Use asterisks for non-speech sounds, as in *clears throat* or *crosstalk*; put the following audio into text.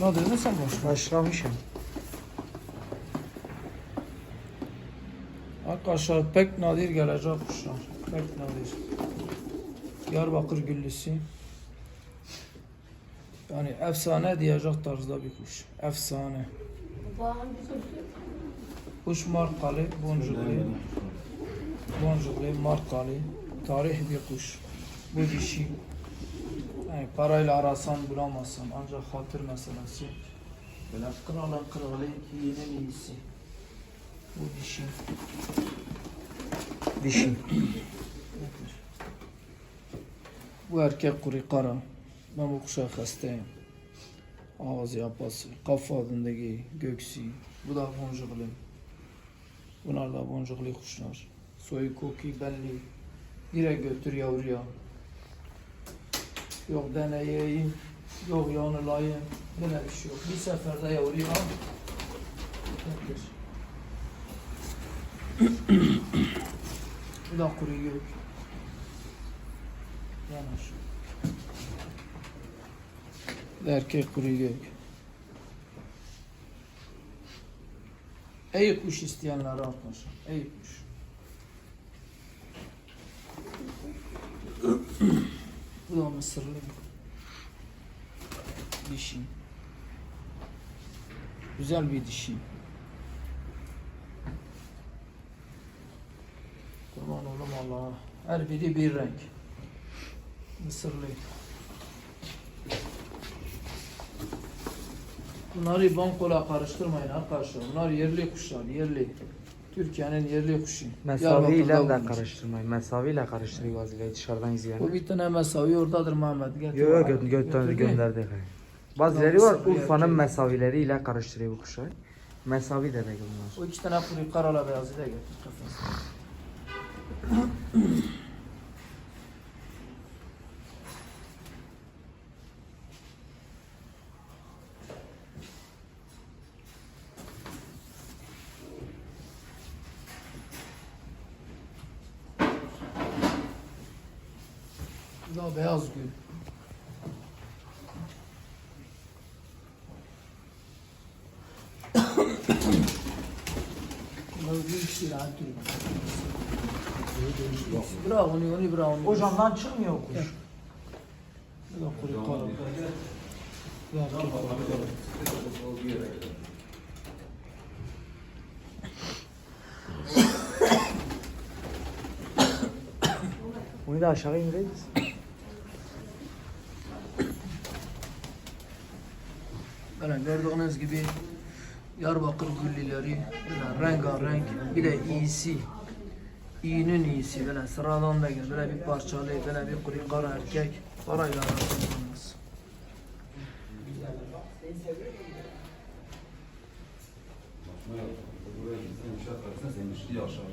Ne sen boş? Başlamışım. Arkadaşlar pek nadir gelecek kuşlar. Pek nadir. Diyarbakır güllüsü. Yani efsane diyecek tarzda bir kuş. Efsane. Kuş markalı, boncuklu. Boncuklu, markalı. Tarih bir kuş. Bu dişi. Yani parayla arasan bulamazsın. Ancak hatır meselesi. Böyle kralın kralı, iyinin iyisi. Bu dişi. Dişi. Bu erkek kuru kara. Ben bu kuşa hastayım. Ağız yapası, kafa adındaki göksü. Bu da boncuklu. Bunlar da boncuklu kuşlar. Soyu koki belli. Direkt götür yavruya. Yok deneyeyim, yok yanılayım. Böyle bir şey yok. Bir seferde yavruya al. Götür. Bu da kuru gök. Yanaş. Erkek kuru gök. Ey kuş isteyenler arkadaşlar. Ey kuş. Bu da mısırlı. Dişi. Güzel bir dişi. Kurban oğlum Allah'a. Her biri bir renk. Mısırlı. Bunları bankola karıştırmayın arkadaşlar. Bunlar yerli kuşlar, yerli. Türkiye'nin yerli kuşu. Mesavi ile de karıştırmayın. Mesavi ile karıştırıyor vaziyeti dışarıdan izleyen. Bu bir tane mesavi oradadır Mehmet. Getir Yok yok gö gö gönderdik. Bazıları var Urfa'nın mesavileri ile karıştırıyor bu kuşları. Mesavi de değil bunlar. O iki tane kuru karala beyazı da getir *clears throat* Bu da beyaz gül. Bunlar bir işi rahat değil. Bravo, onu, onu bravo. Çıkmıyor kuş. Bu da kuru. Bunu da aşağı indiririz. Böyle gördüğünüz gibi Diyarbakır güllileri böyle rengarenk bir de iyisi iyinin iyisi böyle sıradan da gel böyle bir parçalı böyle bir kuru kara erkek parayla arasınız. Buraya gitsen inşaat karşısına senin işi yaşar.